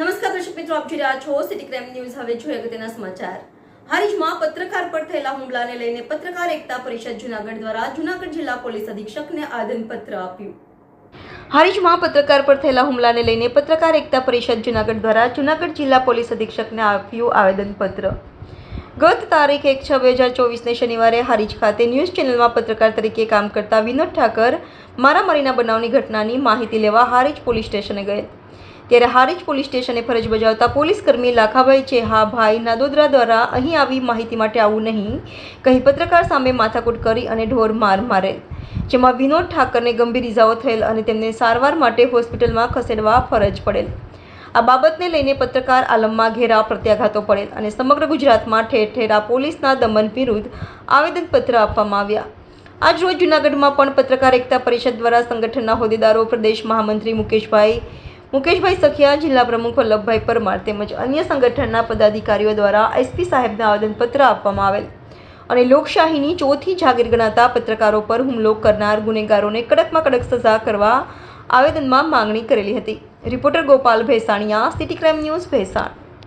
જોઈ રહ્યા છો સિટી ક્રાઇમ ન્યૂઝ હવે જોઈએ અગત્યના સમાચાર. હારીજમાં પત્રકાર પર થયેલા હુમલાને લઈને પત્રકાર એકતા પરિષદ જુનાગઢ દ્વારા જુનાગઢ જિલ્લા પોલીસ અધિક્ષકને આદનપત્ર આપ્યું. હારીજમાં પત્રકાર પર થયેલા હુમલાને લઈને પત્રકાર એકતા પરિષદ જુનાગઢ દ્વારા જુનાગઢ જિલ્લા પોલીસ અધિક્ષકને આપ્યું આવેદનપત્ર. ગત તારીખ એક છ બે હજાર ચોવીસને શનિવારે હારીજ ખાતે ન્યૂઝ ચેનલમાં પત્રકાર તરીકે કામ કરતા વિનોદ ઠાકર મારામારીના બનાવની ઘટનાની માહિતી લેવા હારીજ પોલીસ સ્ટેશને ગયેલ ત્યારે હારીજ પોલીસ સ્ટેશને ફરજ બજાવતા પોલીસ કર્મી લાખાભાઈ ભાઈ નાદોદરા દ્વારા અહીં આવી માહિતી માટે આવું નહીં, કહી પત્રકાર સામે માથાકૂટ કરી અને ઢોર માર મારેલ. જેમાં વિનોદ ઠાકરને ગંભીર ઇજાઓ થયેલ અને તેમને સારવાર માટે હોસ્પિટલમાં ખસેડવા ફરજ પડેલ. આ બાબતને લઈને પત્રકાર આલમમાં ઘેરા પ્રત્યાઘાતો પડેલ અને સમગ્ર ગુજરાતમાં ઠેર ઠેર પોલીસના દમન વિરુદ્ધ આવેદનપત્ર આપવામાં આવ્યા. આજ રોજ જૂનાગઢમાં પણ પત્રકાર એકતા પરિષદ દ્વારા સંગઠનના હોદ્દેદારો, પ્રદેશ મહામંત્રી મુકેશભાઈ મુકેશભાઈ સખિયા જિલ્લા પ્રમુખ વલ્લભભાઈ પરમાર તેમજ અન્ય સંગઠનના પદાધિકારીઓ દ્વારા એસપી સાહેબને આવેદનપત્ર આપવામાં આવેલ અને લોકશાહીની ચોથી જાગીર ગણાતા પત્રકારો પર હુમલો કરનાર ગુનેગારોને કડકમાં કડક સજા કરવા આવેદનમાં માંગણી કરેલી હતી. Reporter Gopal Bhesaniya, city crime news Bhesan.